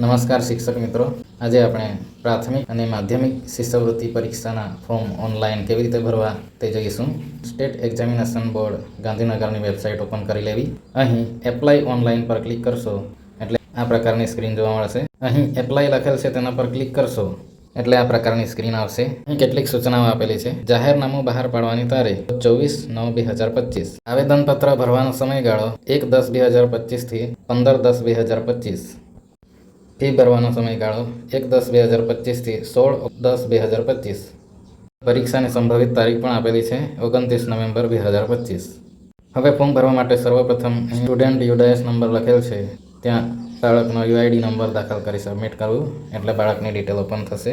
નમસ્કાર શિક્ષક મિત્રો. આજે આપણે પ્રાથમિક અને માધ્યમિક શિષ્યવૃત્તિ પરીક્ષાના ફોર્મ ઓનલાઈન કેવી રીતે ભરવા તે જોઈશું. સ્ટેટ એક્ઝામિનેશન બોર્ડ ગાંધીનગરની વેબસાઇટ ઓપન કરી લેવી. અહીં એપ્લાય ઓનલાઈન પર ક્લિક કરશો, એટલે આ પ્રકારની સ્ક્રીન જોવા મળશે. અહીં એપ્લાય લખેલ છે તેના પર ક્લિક કરશો, એટલે આ પ્રકારની સ્ક્રીન આવશે. અહીં કેટલીક સૂચનાઓ આપેલી છે. જાહેરનામું બહાર પાડવાની તારીખ, ચોવીસ નવ બે હજાર પચીસ. આવેદનપત્ર ભરવાનો સમયગાળો, એક દસ બે હજાર પચીસથી પંદર દસ બે હજાર પચીસ. ફી ભરવાનો સમયગાળો એક દસ બે હજાર પચીસથી સોળ દસ બે હજાર પચીસ. પરીક્ષાની સંભવિત તારીખ પણ આપેલી છે ઓગણત્રીસ નવેમ્બર બે હજાર પચીસ. હવે ફોર્મ ભરવા માટે સર્વપ્રથમ સ્ટુડન્ટ યુડાયસ નંબર લખેલ છે. ત્યાં બાળકનો યુઆઈડી નંબર દાખલ કરી સબમિટ કરવું. એટલે બાળકની ડિટેલ ઓપન થશે.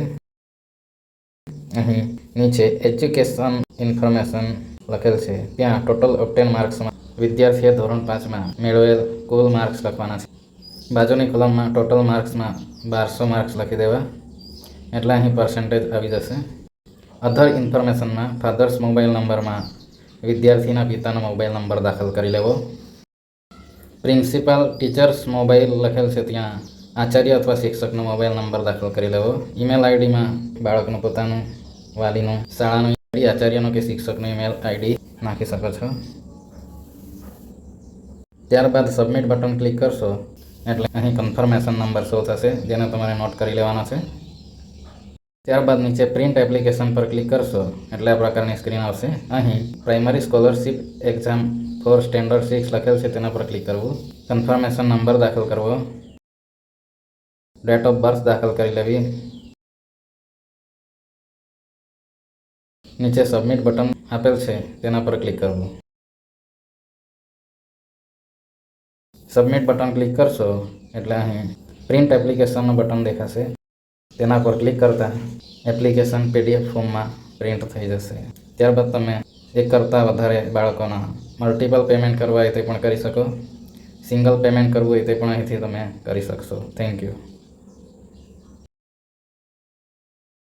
અહીં નીચે એજ્યુકેશન ઇન્ફોર્મેશન લખેલ છે. ત્યાં ટોટલ ઓપ્ટેન માર્ક્સમાં વિદ્યાર્થીએ ધોરણ પાંચમાં મેળવેલ કુલ માર્ક્સ લખવાના છે. બાજુની કોલમમાં ટોટલ માર્ક્સમાં બારસો માર્ક્સ લખી દેવા. એટલે અહીં પર્સન્ટેજ આવી જશે. અધર ઇન્ફોર્મેશનમાં ફાધર્સ મોબાઈલ નંબરમાં વિદ્યાર્થીના પિતાનો મોબાઈલ નંબર દાખલ કરી લેવો. પ્રિન્સિપાલ ટીચર્સ મોબાઈલ લખેલ છે ત્યાં આચાર્ય અથવા શિક્ષકનો મોબાઈલ નંબર દાખલ કરી લેવો. ઈમેલ આઈડીમાં બાળકનું પોતાનું, વાલીનું, શાળાનું આચાર્યનો કે શિક્ષકનો ઈમેલ આઈડી નાખી શકો છો. ત્યારબાદ સબમિટ બટન ક્લિક કરશો. એટલે અહીં કન્ફર્મેશન નંબર શો થશે, જેને તમારે નોટ કરી લેવાનો છે. ત્યારબાદ નીચે પ્રિન્ટ એપ્લિકેશન પર ક્લિક કરશો, એટલે આ પ્રકારની સ્ક્રીન આવશે. અહીં primary scholarship exam for standard six લખેલ છે, તેના પર ક્લિક કરવું. કન્ફર્મેશન નંબર દાખલ કરવો. ડેટ ઓફ બર્થ દાખલ કરી લેવી. નીચે સબમિટ બટન આપેલ છે, તેના પર ક્લિક કરવું. સબમિટ બટન ક્લિક કરશો, એટલે અહીં પ્રિન્ટ એપ્લિકેશનનું બટન દેખાશે. તેના પર ક્લિક કરતાં એપ્લિકેશન પીડીએફ ફોર્મમાં પ્રિન્ટ થઈ જશે. ત્યારબાદ તમે એક કરતાં વધારે બાળકોના મલ્ટિપલ પેમેન્ટ કરવા હોય તે પણ કરી શકો. સિંગલ પેમેન્ટ કરવું હોય તે પણ અહીંથી તમે કરી શકશો. Thank you